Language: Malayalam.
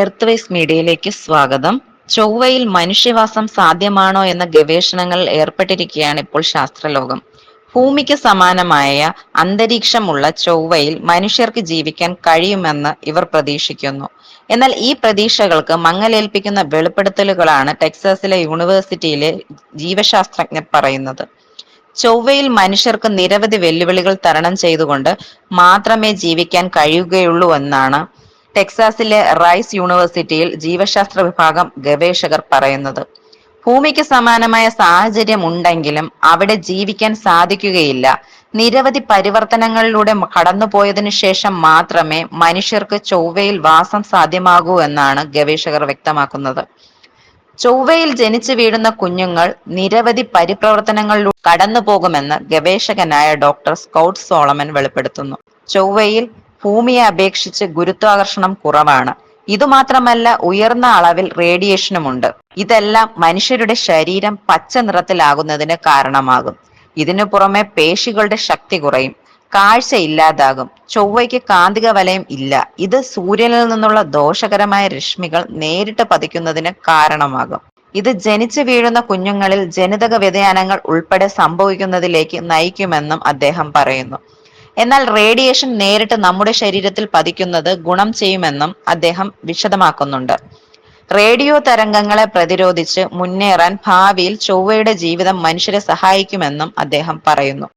എർത്ത്വൈസ് മീഡിയയിലേക്ക് സ്വാഗതം. ചൊവ്വയിൽ മനുഷ്യവാസം സാധ്യമാണോ എന്ന ഗവേഷണങ്ങൾ ഏർപ്പെട്ടിരിക്കുകയാണ് ഇപ്പോൾ ശാസ്ത്രലോകം. ഭൂമിക്ക് സമാനമായ അന്തരീക്ഷമുള്ള ചൊവ്വയിൽ മനുഷ്യർക്ക് ജീവിക്കാൻ കഴിയുമെന്ന് ഇവർ പ്രതീക്ഷിക്കുന്നു. എന്നാൽ ഈ പ്രതീക്ഷകൾക്ക് മങ്ങലേൽപ്പിക്കുന്ന വെളിപ്പെടുത്തലുകളാണ് ടെക്സാസിലെ യൂണിവേഴ്സിറ്റിയിലെ ജീവശാസ്ത്രജ്ഞർ പറയുന്നത്. ചൊവ്വയിൽ മനുഷ്യർക്ക് നിരവധി വെല്ലുവിളികൾ തരണം ചെയ്തുകൊണ്ട് മാത്രമേ ജീവിക്കാൻ കഴിയുകയുള്ളൂ എന്നാണ് ടെക്സാസിലെ റൈസ് യൂണിവേഴ്സിറ്റിയിൽ ജീവശാസ്ത്ര വിഭാഗം ഗവേഷകർ പറയുന്നത് ഭൂമിക്ക് സമാനമായ സാഹചര്യം ഉണ്ടെങ്കിലും അവിടെ ജീവിക്കാൻ സാധിക്കുകയില്ല. നിരവധി പരിവർത്തനങ്ങളിലൂടെ കടന്നുപോയതിനു ശേഷം മാത്രമേ മനുഷ്യർക്ക് ചൊവ്വയിൽ വാസം സാധ്യമാകൂ എന്നാണ് ഗവേഷകർ വ്യക്തമാക്കുന്നത്. ചൊവ്വയിൽ ജനിച്ചു വീഴുന്ന കുഞ്ഞുങ്ങൾ നിരവധി പരിപ്രവർത്തനങ്ങളിലൂടെ കടന്നു പോകുമെന്ന് ഗവേഷകനായ ഡോക്ടർ സ്കൗട്ട് സോളമൻ വെളിപ്പെടുത്തുന്നു. ചൊവ്വയിൽ ഭൂമിയെ അപേക്ഷിച്ച് ഗുരുത്വാകർഷണം കുറവാണ്. ഇതുമാത്രമല്ല ഉയർന്ന അളവിൽ റേഡിയേഷനുമുണ്ട്. ഇതെല്ലാം മനുഷ്യരുടെ ശരീരം പച്ച നിറത്തിലാകുന്നതിന് കാരണമാകും. ഇതിനു പുറമെ പേശികളുടെ ശക്തി കുറയും. കാഴ്ച ഇല്ലാതാകും. ചൊവ്വയ്ക്ക് കാന്തിക വലയം ഇല്ല. ഇത് സൂര്യനിൽ നിന്നുള്ള ദോഷകരമായ രശ്മികൾ നേരിട്ട് പതിക്കുന്നതിന് കാരണമാകും. ഇത് ജനിച്ചു വീഴുന്ന കുഞ്ഞുങ്ങളിൽ ജനിതക വ്യതിയാനങ്ങൾ ഉൾപ്പെടെ സംഭവിക്കുന്നതിലേക്ക് നയിക്കുമെന്നും അദ്ദേഹം പറയുന്നു. എന്നാൽ റേഡിയേഷൻ നേരിട്ട് നമ്മുടെ ശരീരത്തിൽ പതിക്കുന്നത് ഗുണം ചെയ്യുമെന്നും അദ്ദേഹം വിശദമാക്കുന്നുണ്ട്. റേഡിയോ തരംഗങ്ങളെ പ്രതിരോധിച്ച് മുന്നേറാൻ ഭാവിയിൽ ചൊവ്വയുടെ ജീവിതം മനുഷ്യരെ സഹായിക്കുമെന്നും അദ്ദേഹം പറയുന്നു.